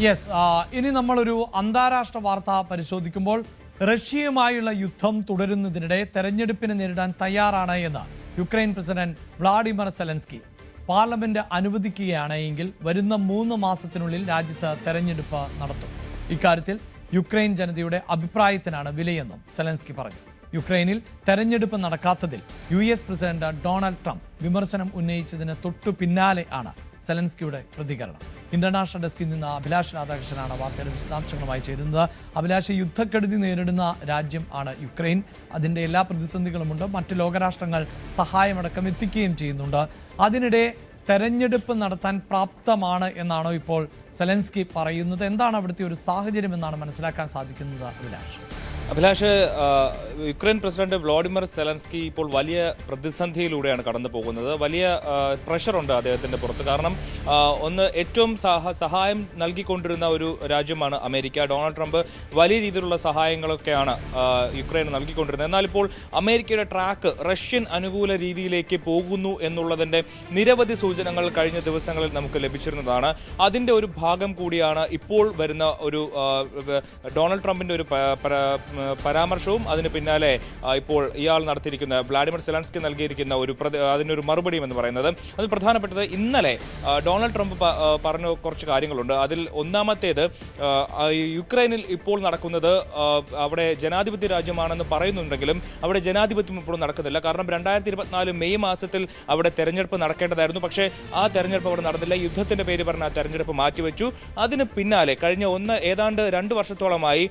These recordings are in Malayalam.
യെസ് ഇനി നമ്മളൊരു അന്താരാഷ്ട്ര വാർത്ത പരിശോധിക്കുമ്പോൾ റഷ്യയുമായുള്ള യുദ്ധം തുടരുന്നതിനിടെ തെരഞ്ഞെടുപ്പിനെ നേരിടാൻ തയ്യാറാണ് എന്ന് Ukraine president Vladimir Zelensky parliament അനുവദിക്കുകയാണ് എങ്കിൽ വരുന്ന മൂന്ന് മാസത്തിനുള്ളിൽ രാജ്യത്ത് തെരഞ്ഞെടുപ്പ് നടത്തും. ഇക്കാര്യത്തിൽ യുക്രൈൻ ജനതയുടെ അഭിപ്രായത്തിനാണ് വിലയെന്നും സെലൻസ്കി പറഞ്ഞു. യുക്രൈനിൽ തെരഞ്ഞെടുപ്പ് നടക്കാത്തതിൽ യു പ്രസിഡന്റ് ഡൊണാൾഡ് ട്രംപ് വിമർശനം ഉന്നയിച്ചതിന് തൊട്ടു പിന്നാലെ ആണ് സെലൻസ്കിയുടെ പ്രതികരണം. ഇന്റർനാഷണൽ ഡെസ്കിൽ നിന്ന് അഭിലാഷ് രാധാകൃഷ്ണനാണ് വാർത്തയുടെ വിശദാംശങ്ങളുമായി ചേരുന്നത്. അഭിലാഷ് യുദ്ധക്കെടുതി നേരിടുന്ന രാജ്യം ആണ് യുക്രൈൻ. അതിന്റെ എല്ലാ പ്രതിസന്ധികളുമുണ്ട് മറ്റ് ലോകരാഷ്ട്രങ്ങൾ സഹായമടക്കം എത്തിക്കുകയും ചെയ്യുന്നുണ്ട്. അതിനിടെ തെരഞ്ഞെടുപ്പ് നടത്താൻ പ്രാപ്തമാണ് എന്നാണോ ഇപ്പോൾ സെലൻസ്കി പറയുന്നത്? എന്താണ് അവിടുത്തെ ഒരു സാഹചര്യം എന്നാണ് മനസ്സിലാക്കാൻ സാധിക്കുന്നത് Abhilash? Abhilash Ukraine president Vladimir Zelensky ഇപ്പോൾ വലിയ പ്രതിസന്ധിയിലൂടെയാണ് കടന്നു പോകുന്നത്. വലിയ പ്രഷറുണ്ട് അദ്ദേഹത്തിന്റെ പുറത്ത്. കാരണം ഒന്ന് ഏറ്റവും സഹ സഹായം നൽകിക്കൊണ്ടിരുന്ന ഒരു രാജ്യമാണ് അമേരിക്ക. ഡൊണാൾഡ് ട്രംപ് വലിയ രീതിയിലുള്ള സഹായങ്ങളൊക്കെയാണ് യുക്രൈന് നൽകിക്കൊണ്ടിരുന്നത്. എന്നാൽ ഇപ്പോൾ അമേരിക്കയുടെ ട്രാക്ക് റഷ്യൻ അനുകൂല രീതിയിലേക്ക് പോകുന്നു എന്നുള്ളതിന്റെ നിരവധി സൂചനകൾ കഴിഞ്ഞ ദിവസങ്ങളിൽ നമുക്ക് ലഭിച്ചിരുന്നതാണ്. അതിന്റെ ഒരു ഭാഗം കൂടിയാണ് ഇപ്പോൾ വരുന്ന ഒരു ഡൊണാൾഡ് ട്രംപിന്റെ ഒരു പരാമർശവും അതിന് പിന്നാലെ ഇപ്പോൾ ഇയാൾ നടത്തിയിരിക്കുന്ന വ്ളാഡിമിർ സെലൻസ്കി നൽകിയിരിക്കുന്ന ഒരു അതിനൊരു മറുപടിയും എന്ന് പറയുന്നത്. അത് പ്രധാനപ്പെട്ടത് ഇന്നലെ ഡൊണാൾഡ് ട്രംപ് പറഞ്ഞു കുറച്ച് കാര്യങ്ങളുണ്ട്. അതിൽ ഒന്നാമത്തേത് യുക്രൈനിൽ ഇപ്പോൾ നടക്കുന്നത് അവിടെ ജനാധിപത്യ രാജ്യമാണെന്ന് പറയുന്നുണ്ടെങ്കിലും അവിടെ ജനാധിപത്യം ഇപ്പോഴും നടക്കുന്നില്ല. കാരണം രണ്ടായിരത്തി ഇരുപത്തിനാല് മെയ് മാസത്തിൽ അവിടെ തെരഞ്ഞെടുപ്പ് നടക്കേണ്ടതായിരുന്നു. പക്ഷേ ആ തെരഞ്ഞെടുപ്പ് അവിടെ നടന്നില്ല. യുദ്ധത്തിന്റെ പേര് പറഞ്ഞ ആ തെരഞ്ഞെടുപ്പ് മാറ്റിവെച്ചു. അതിന് പിന്നാലെ കഴിഞ്ഞ ഒന്ന് ഏതാണ്ട് രണ്ട് വർഷത്തോളമായി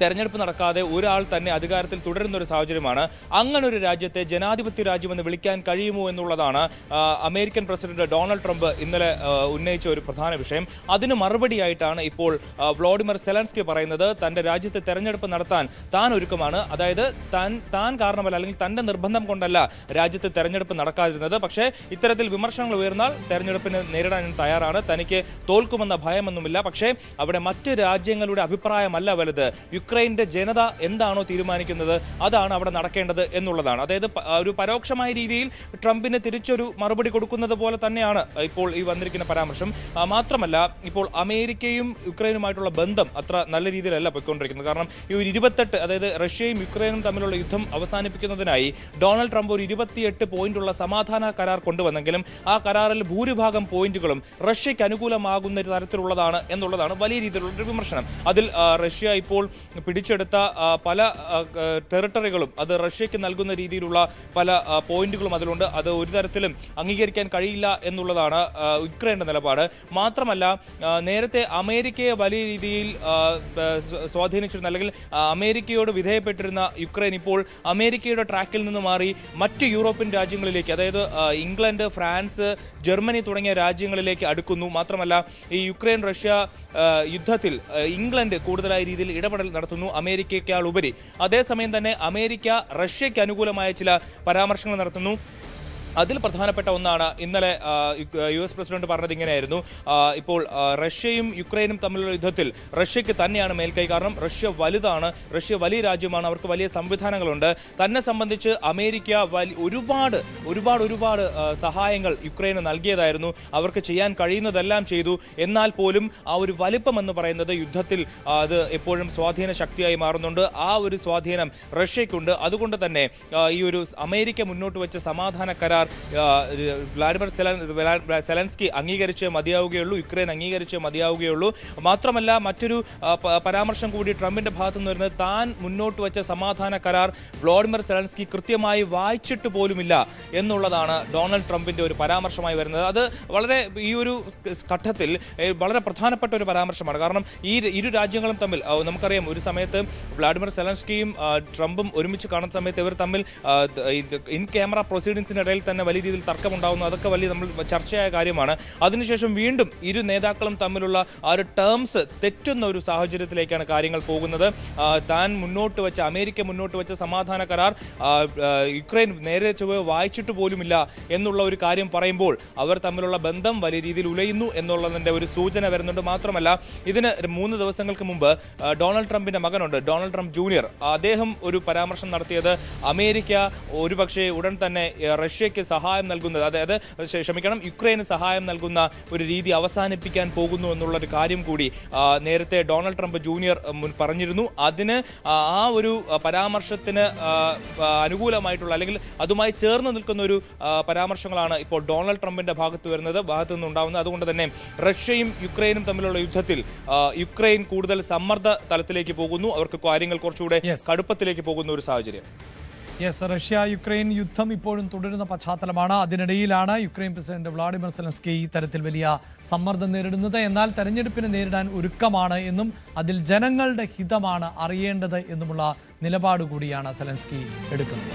തെരഞ്ഞെടുപ്പ് നടക്കാതെ ഒരാൾ തന്നെ അധികാരത്തിൽ തുടരുന്ന ഒരു സാഹചര്യമാണ്. അങ്ങനെ ഒരു രാജ്യത്തെ ജനാധിപത്യ രാജ്യമെന്ന് വിളിക്കാൻ കഴിയുമോ എന്നുള്ളതാണ് അമേരിക്കൻ പ്രസിഡന്റ് ഡൊണാൾഡ് ട്രംപ് ഇന്നലെ ഉന്നയിച്ച ഒരു പ്രധാന വിഷയം. അതിന് മറുപടിയായിട്ടാണ് ഇപ്പോൾ വ്ളോഡിമിർ സെലൻസ്കി പറയുന്നത്. തന്റെ രാജ്യത്തെ തെരഞ്ഞെടുപ്പ് നടത്താൻ താൻ ഒരുക്കമാണ്. അതായത് താൻ താൻ കാരണമല്ല അല്ലെങ്കിൽ തന്റെ നിർബന്ധം കൊണ്ടല്ല രാജ്യത്ത് തെരഞ്ഞെടുപ്പ് നടക്കാതിരുന്നത്. പക്ഷേ ഇത്തരത്തിൽ വിമർശനങ്ങൾ ഉയർന്നാൽ തെരഞ്ഞെടുപ്പിന് നേരിടാൻ തയ്യാറാണ്. തനിക്ക് തോൽക്കുമെന്ന ഭയമൊന്നുമില്ല. പക്ഷേ അവിടെ മറ്റ് രാജ്യങ്ങളുടെ അഭിപ്രായമല്ല വലുത്. യുക്രൈന്റെ ജനത എന്താണോ തീരുമാനിക്കുന്നത് അതാണ് അവിടെ നടക്കേണ്ടത് എന്നുള്ളതാണ്. അതായത് ഒരു പരോക്ഷമായ രീതിയിൽ ട്രംപിന് തിരിച്ചൊരു മറുപടി കൊടുക്കുന്നത് പോലെ തന്നെയാണ് ഇപ്പോൾ ഈ വന്നിരിക്കുന്ന പരാമർശം. മാത്രമല്ല ഇപ്പോൾ അമേരിക്കയും യുക്രൈനുമായിട്ടുള്ള ബന്ധം അത്ര നല്ല രീതിയിലല്ല പോയിക്കൊണ്ടിരിക്കുന്നത്. കാരണം ഈ ഒരു ഇരുപത്തെട്ട് അതായത് റഷ്യയും യുക്രൈനും തമ്മിലുള്ള യുദ്ധം അവസാനിപ്പിക്കുന്നതിനായി ഡൊണാൾഡ് ട്രംപ് ഒരു ഇരുപത്തിയെട്ട് പോയിന്റുള്ള സമാധാന കരാർ കൊണ്ടുവന്നെങ്കിലും ആ കരാറിൽ ഭൂരിഭാഗം പോയിന്റുകളും റഷ്യയ്ക്ക് അനുകൂലമാകുന്ന തരത്തിലുള്ളതാണ് എന്നുള്ളതാണ് വലിയ രീതിയിലുള്ള വിമർശനം. അതിൽ റഷ്യ ഇപ്പോൾ പിടിച്ചെടുത്ത പല ടെറിട്ടറികളും അത് റഷ്യയ്ക്ക് നൽകുന്ന രീതിയിലുള്ള പല പോയിന്റുകളും അതിലുണ്ട്. അത് ഒരു തരത്തിലും അംഗീകരിക്കാൻ കഴിയില്ല എന്നുള്ളതാണ് ഉക്രൈന്റെ നിലപാട്. മാത്രമല്ല നേരത്തെ അമേരിക്കയെ വലിയ രീതിയിൽ സ്വാധീനിച്ചിരുന്ന അല്ലെങ്കിൽ അമേരിക്കയോട് വിധേയപ്പെട്ടിരുന്ന യുക്രൈൻ ഇപ്പോൾ അമേരിക്കയുടെ ട്രാക്കിൽ നിന്ന് മാറി മറ്റ് യൂറോപ്യൻ രാജ്യങ്ങളിലേക്ക് അതായത് ഇംഗ്ലണ്ട് ഫ്രാൻസ് ജർമ്മനി തുടങ്ങിയ രാജ്യങ്ങളിലേക്ക് അടുക്കുന്നു. മാത്രമല്ല ഈ യുക്രൈൻ റഷ്യ യുദ്ധത്തിൽ ഇംഗ്ലണ്ട് കൂടുതലായ രീതിയിൽ ഇടപെടൽ നടത്തുന്നു അമേരിക്കയേക്കാൾ ഉപരി അതേസമയം തന്നെ അമേരിക്ക റഷ്യയ്ക്ക് അനുകൂലമായ ചില പരാമർശങ്ങൾ നടത്തുന്നു. അതിൽ പ്രധാനപ്പെട്ട ഒന്നാണ് ഇന്നലെ യു- എസ് പ്രസിഡന്റ് പറഞ്ഞത് ഇങ്ങനെയായിരുന്നു. ഇപ്പോൾ റഷ്യയും യുക്രൈനും തമ്മിലുള്ള യുദ്ധത്തിൽ റഷ്യക്ക് തന്നെയാണ് മേൽക്കൈ കാരണം റഷ്യ വലുതാണ്. റഷ്യ വലിയ രാജ്യമാണ്. അവർക്ക് വലിയ സംവിധാനങ്ങളുണ്ട്. തന്നെ സംബന്ധിച്ച് അമേരിക്ക ഒരുപാട് ഒരുപാട് ഒരുപാട് സഹായങ്ങൾ യുക്രൈന് നൽകിയതായിരുന്നു. അവർക്ക് ചെയ്യാൻ കഴിയുന്നതെല്ലാം ചെയ്തു. എന്നാൽ പോലും ആ ഒരു വലിപ്പം എന്ന് പറയുന്നത് യുദ്ധത്തിൽ അത് എപ്പോഴും സ്വാധീന ശക്തിയായി മാറുന്നുണ്ട്. ആ ഒരു സ്വാധീനം റഷ്യയ്ക്കുണ്ട്. അതുകൊണ്ട് തന്നെ ഈ ഒരു അമേരിക്ക മുന്നോട്ട് വെച്ച സമാധാന കരാർ ആ, വ്ളാഡിമിർ സെലൻ സെലൻസ്കി അംഗീകരിച്ചേ മതിയാവുകയുള്ളൂ യുക്രൈൻ അംഗീകരിച്ചേ മതിയാവുകയുള്ളൂ. മാത്രമല്ല മറ്റൊരു പരാമർശം കൂടി ട്രംപിന്റെ ഭാഗത്തു നിന്ന് വരുന്നത് താൻ മുന്നോട്ട് വെച്ച സമാധാന കരാർ വ്ളാഡിമിർ സെലൻസ്കി കൃത്യമായി വായിച്ചിട്ട് പോലുമില്ല എന്നുള്ളതാണ് ഡൊണാൾഡ് ട്രംപിന്റെ ഒരു പരാമർശമായി വരുന്നത്. അത് വളരെ ഈ ഒരു ഘട്ടത്തിൽ വളരെ പ്രധാനപ്പെട്ട ഒരു പരാമർശമാണ്. കാരണം ഈ ഇരു രാജ്യങ്ങളും തമ്മിൽ നമുക്കറിയാം ഒരു സമയത്ത് വ്ളാഡിമിർ സെലൻസ്കിയും ട്രംപും ഒരുമിച്ച് കാണുന്ന സമയത്ത് ഇവർ തമ്മിൽ ഇൻ ക്യാമറ പ്രൊസീഡിങ്സിനിടയിൽ തന്നെ വലിയ രീതിയിൽ തർക്കമുണ്ടാകുന്നു അതൊക്കെ വലിയ നമ്മൾ ചർച്ചയായ കാര്യമാണ്. അതിനുശേഷം വീണ്ടും ഇരു നേതാക്കളും തമ്മിലുള്ള ആ ഒരു ടേംസ് തെറ്റുന്ന ഒരു സാഹചര്യത്തിലേക്കാണ് കാര്യങ്ങൾ പോകുന്നത്. താൻ മുന്നോട്ട് വെച്ച അമേരിക്ക മുന്നോട്ട് വെച്ച സമാധാന കരാർ യുക്രൈൻ നേരെ ചൊവ്വെ വായിച്ചിട്ട് പോലുമില്ല എന്നുള്ള ഒരു കാര്യം പറയുമ്പോൾ അവർ തമ്മിലുള്ള ബന്ധം വലിയ രീതിയിൽ ഉലയുന്നു എന്നുള്ളതിന്റെ ഒരു സൂചന വരുന്നുണ്ട് മാത്രമല്ല ഇതിന് മൂന്ന് ദിവസങ്ങൾക്ക് മുമ്പ് ഡൊണാൾഡ് ട്രംപിന്റെ മകനുണ്ട് ഡൊണാൾഡ് ട്രംപ് ജൂനിയർ. അദ്ദേഹം ഒരു പരാമർശം നടത്തിയത് അമേരിക്ക ഒരുപക്ഷെ ഉടൻ തന്നെ റഷ്യയ്ക്ക് റഷ്യയ്ക്ക് സഹായം നൽകുന്നത്. അതായത് ക്ഷ- ക്ഷമിക്കണം യുക്രൈന് സഹായം നൽകുന്ന ഒരു രീതി അവസാനിപ്പിക്കാൻ പോകുന്നു എന്നുള്ള ഒരു കാര്യം കൂടി നേരത്തെ ഡൊണാൾഡ് ട്രംപ് ജൂനിയർ മുൻ പറഞ്ഞിരുന്നു. അതിന് ആ ഒരു പരാമർശത്തിന് അനുകൂലമായിട്ടുള്ള അല്ലെങ്കിൽ അതുമായി ചേർന്ന് നിൽക്കുന്ന ഒരു പരാമർശങ്ങളാണ് ഇപ്പോൾ ഡൊണാൾഡ് ട്രംപിന്റെ ഭാഗത്ത് വരുന്നത് ഭാഗത്തു നിന്നുണ്ടാവുന്നത്. അതുകൊണ്ട് തന്നെ റഷ്യയും യുക്രൈനും തമ്മിലുള്ള യുദ്ധത്തിൽ യുക്രൈൻ കൂടുതൽ സമ്മർദ്ദ തലത്തിലേക്ക് പോകുന്നു. അവർക്ക് കാര്യങ്ങൾ കുറച്ചുകൂടെ കടുപ്പത്തിലേക്ക് പോകുന്ന ഒരു സാഹചര്യം. യെസ് റഷ്യ യുക്രൈൻ യുദ്ധം ഇപ്പോഴും തുടരുന്ന പശ്ചാത്തലമാണ്. അതിനിടയിലാണ് യുക്രൈൻ പ്രസിഡന്റ് വ്ളാഡിമിർ സെലൻസ്കി ഇത്തരത്തിൽ വലിയ സമ്മർദ്ദം നേരിടുന്നത്. എന്നാൽ തെരഞ്ഞെടുപ്പിനെ നേരിടാൻ ഒരുക്കമാണ് എന്നും അതിൽ ജനങ്ങളുടെ ഹിതമാണ് അറിയേണ്ടത് എന്നുമുള്ള നിലപാട് കൂടിയാണ് സെലൻസ്കി എടുക്കുന്നത്.